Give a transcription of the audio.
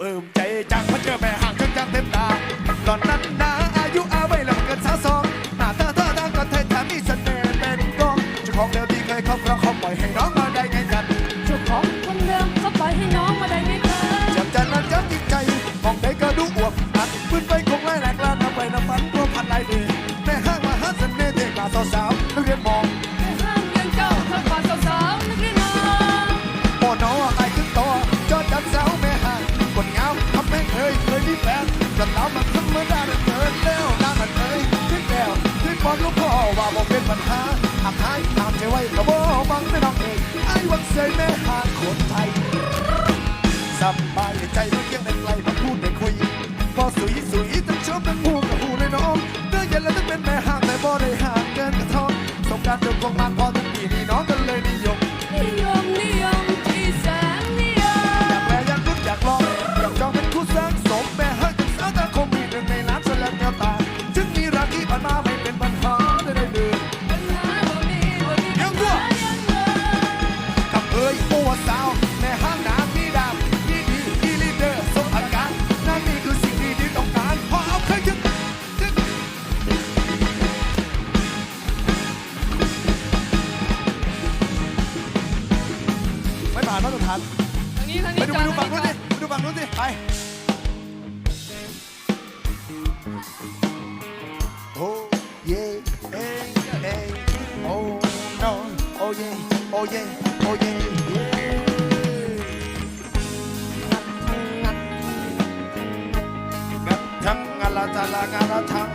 เอิ่มใจจังมันเจอแม่ห่างจังจังเต็มตาตอนนั้นนาอายุอาไว้แล้วมัเกินสาสองหน้าเธอเธอทางก็เธอทำมีเสน่ห์เป็นกองเจ้าของเดิม ตามใจไว้ก็บ่บังไม่น้องเอ้ยไอ้วันเสยแม่หาคนไทยสบายใจเมื่อเกี้ยงในไกลมาพูดได้คุยพอสุยสุยตั้งชอบตั้งพูดกับหูในน้องเนื้อเย็นแล้วต้องเป็นแม่ห่างแต่บ่ได้ห่างเกินกระท้องสงการเดิมคงงานพอทั้งปีนี่น้องกันเลยนิยมนิยมนิยมที่แสนนิยมอยากแปลอยากรู้อยากลองอยากจองเป็นคู่สร้างสมแม่ให้กับสาตาคงมีหนึ่งในล้านสลับแนวตาจึงมีรักที่ผ่านมา ไม่ผ่านมาตรฐานทางนี้ทางไปนี้ดูจไปอดดูฝั่งนู้นดิไปดูฝั่งนู้นดิไปโอ้เย่เอ้ยเอ้ยโอ้ no โอ้เย่โอ้เย่โอ้เย่เย่งัดทั้งงัดละทะละงัดละทั้งงัด